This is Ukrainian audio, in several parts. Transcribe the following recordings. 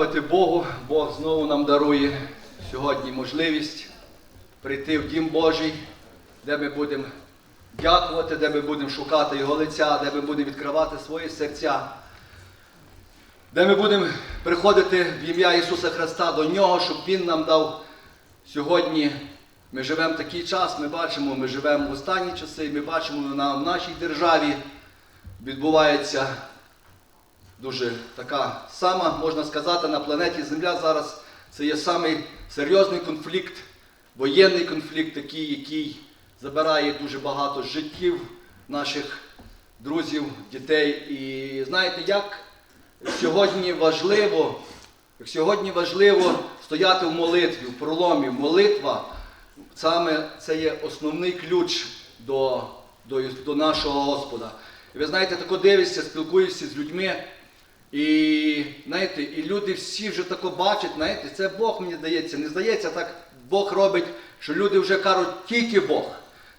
подякувати Богу. Бог знову нам дарує сьогодні можливість прийти в Дім Божий, де ми будемо дякувати, де ми будемо шукати Його лиця, де ми будемо відкривати свої серця, де ми будемо приходити в ім'я Ісуса Христа до Нього, щоб Він нам дав сьогодні. Ми живемо такий час, ми бачимо, ми живемо в останні часи, ми бачимо на в нашій державі відбувається дуже така сама, можна сказати, на планеті Земля зараз це є самий серйозний конфлікт, воєнний конфлікт, такий, який забирає дуже багато життів наших друзів, дітей. І знаєте, як сьогодні важливо, як сьогодні важливо стояти в молитві, в проломі, молитва. Саме це є основний ключ до, до, до нашого Господа. І ви знаєте, тако дивишся, спілкуєшся з людьми, і знаєте, і люди всі вже тако бачать, знаєте, це Бог мені здається. Не здається, так Бог робить, що люди вже кажуть, тільки Бог.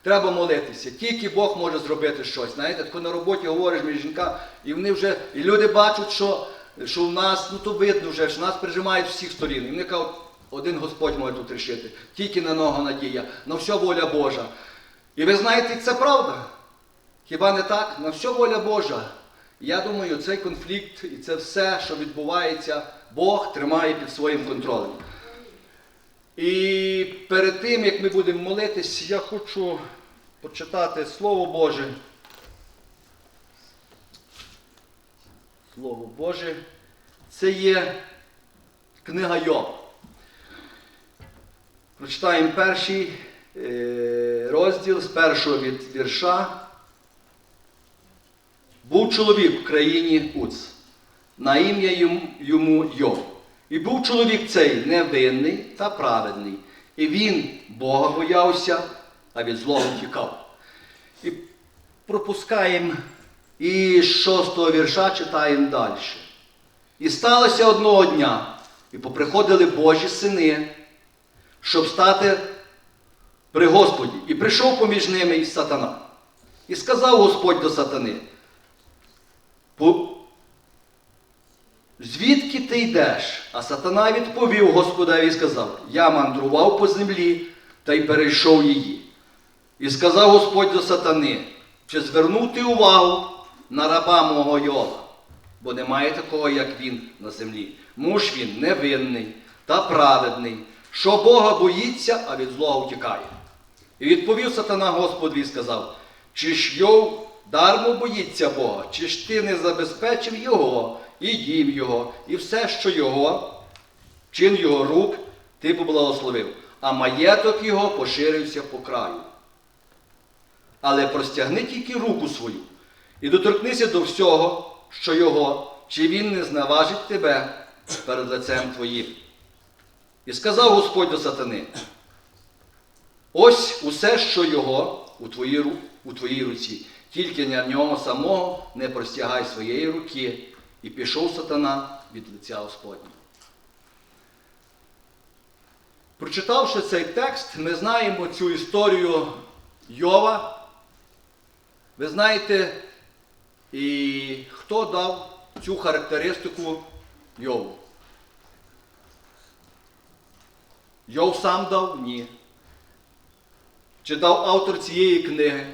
Треба молитися, тільки Бог може зробити щось. Знаєте, тако на роботі говориш між жінка, і вони вже, і люди бачать, що, що в нас, ну то видно вже, що нас прижимають всіх сторін. І вони кажуть, один Господь може тут рішити, тільки на нього надія, на все воля Божа. І ви знаєте, це правда. Хіба не так? На все воля Божа. Я думаю, цей конфлікт і це все, що відбувається, Бог тримає під своїм контролем. І перед тим, як ми будемо молитись, я хочу почитати Слово Боже. Слово Боже. Це є книга Йов. Прочитаємо перший е, розділ з першого від вірша. Був чоловік в країні Уц, на ім'я йому- Йов. І був чоловік цей невинний та праведний. І він Бога боявся, а від злого тікав. І пропускаємо і з шостого вірша читаємо далі. І сталося одного дня, і поприходили Божі сини, щоб стати при Господі. І прийшов поміж ними і сатана. І сказав Господь до сатани, «По- звідки ти йдеш? А сатана відповів Господеві і сказав, я мандрував по землі та й перейшов її. І сказав Господь до сатани, чи звернув ти увагу на раба мого Йова, бо немає такого, як він на землі. Муж він невинний та праведний, що Бога боїться, а від злого втікає. І відповів сатана Господу і сказав, чи ж Йов дармо боїться Бога, чи ж ти не забезпечив Його, і дім Його, і все, що Його, чин Його рук, ти поблагословив, а маєток Його поширився по краю. Але простягни тільки руку свою і доторкнися до всього, що Його, чи він не зневажить тебе перед лицем твоїм. І сказав Господь до сатани, ось усе, що його у твоїй, у твоїй руці, тільки на нього самого не простягай своєї руки, і пішов сатана від лиця Господнього. Прочитавши цей текст, ми знаємо цю історію Йова. Ви знаєте, і хто дав цю характеристику Йову? Йов сам дав? Ні. Чи дав автор цієї книги?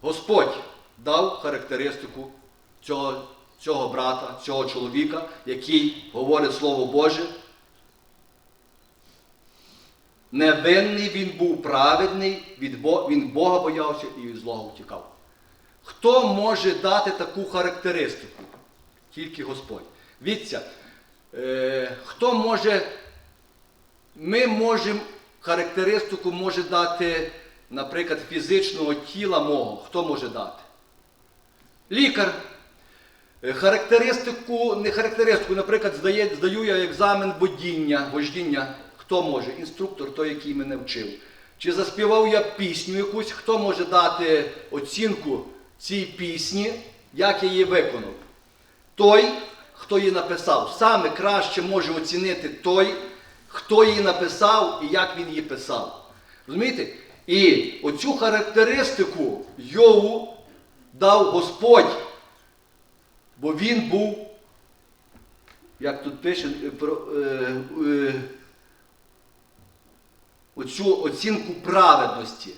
Господь дав характеристику цього, цього брата, цього чоловіка, який говорить Слово Боже. Невинний він був праведний, від Бо- він Бога боявся і від злого втікав. Хто може дати таку характеристику? Тільки Господь. Віться, е, хто може ми можемо характеристику може дати, наприклад, фізичного тіла мого. Хто може дати? Лікар. Е, Характеристику, не характеристику, наприклад, здає, здаю я екзамен водіння, вождіння. Хто може? Інструктор, той, який мене вчив. Чи заспівав я пісню якусь, хто може дати оцінку цій пісні, як я її виконав? Той, хто її написав. Саме краще може оцінити той, хто її написав і як він її писав. Розумієте? І оцю характеристику Йову дав Господь, бо він був як тут пише, е, е, е, оцю оцінку праведності.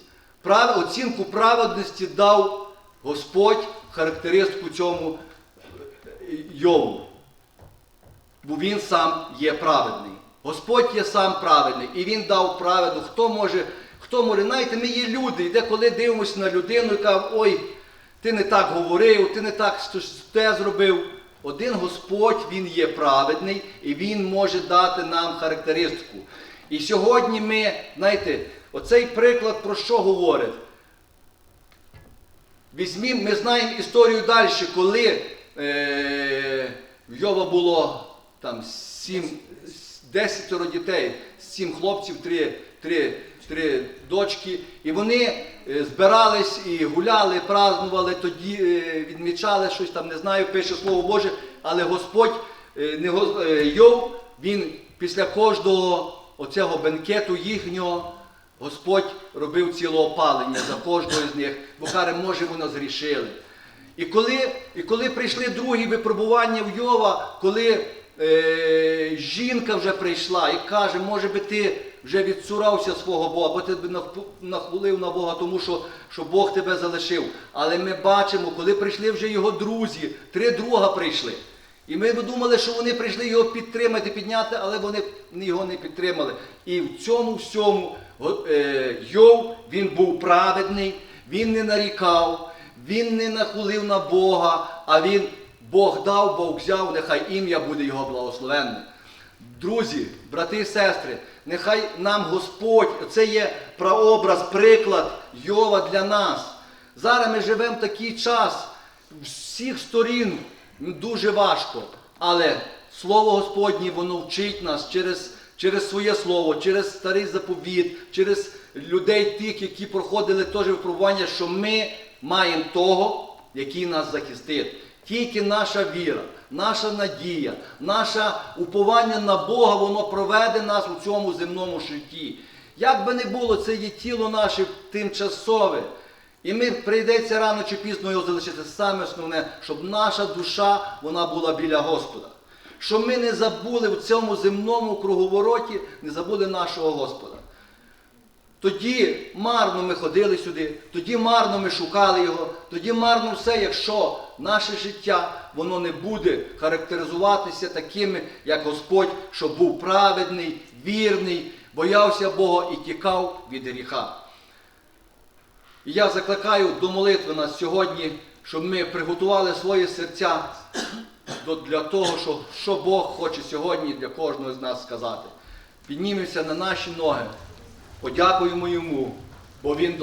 Прав, оцінку праведності дав Господь характеристику цьому Йову. Бо він сам є праведний. Господь є сам праведний. І він дав праведу. Хто може, може, знаєте, ми є люди, і деколи дивимося на людину і кажемо, ой, ти не так говорив, ти не так те зробив. Один Господь, Він є праведний і Він може дати нам характеристику. І сьогодні ми, знаєте, оцей приклад про що говорить? Ми знаємо історію далі, коли е, в Йова було там сім, десятеро дітей, сім хлопців, три, три, три дочки, і вони е, збирались і гуляли, празднували, тоді е, відмічали щось там, не знаю, пише Слово Боже, але Господь, е, не, Йов, він після кожного оцього бенкету їхнього Господь робив ціле опалення за кожного з них, бо каже, може вони зрішили. І коли, і коли прийшли другі випробування в Йова, коли е, жінка вже прийшла і каже, може би ти вже відсурався свого Бога, бо ти б нахвалив на Бога, тому що, що Бог тебе залишив. Але ми бачимо, коли прийшли вже його друзі, три друга прийшли. І ми думали, що вони прийшли його підтримати, підняти, але вони його не підтримали. І в цьому всьому е, Йов, він був праведний, він не нарікав, він не нахулив на Бога, а він Бог дав, Бог взяв, нехай ім'я буде його благословенне. Друзі, брати і сестри, нехай нам Господь, це є прообраз, приклад Йова для нас. Зараз ми живемо в такий час, всіх сторін дуже важко, але Слово Господнє, воно вчить нас через, через своє слово, через старий заповіт, через людей тих, які проходили теж випробування, що ми маємо того, який нас захистить. Тільки наша віра, наша надія, наше уповання на Бога, воно проведе нас у цьому земному житті. Як би не було, це є тіло наше тимчасове. І ми прийдеться рано чи пізно його залишити. Саме основне, щоб наша душа вона була біля Господа. Щоб ми не забули в цьому земному круговороті, не забули нашого Господа. Тоді марно ми ходили сюди, тоді марно ми шукали його, тоді марно все, якщо наше життя воно не буде характеризуватися такими, як Господь, що був праведний, вірний, боявся Бога і тікав від гріха. І я закликаю до молитви нас сьогодні, щоб ми приготували свої серця для того, що, що Бог хоче сьогодні для кожного з нас сказати. Піднімемося на наші ноги, подякуємо йому, бо Він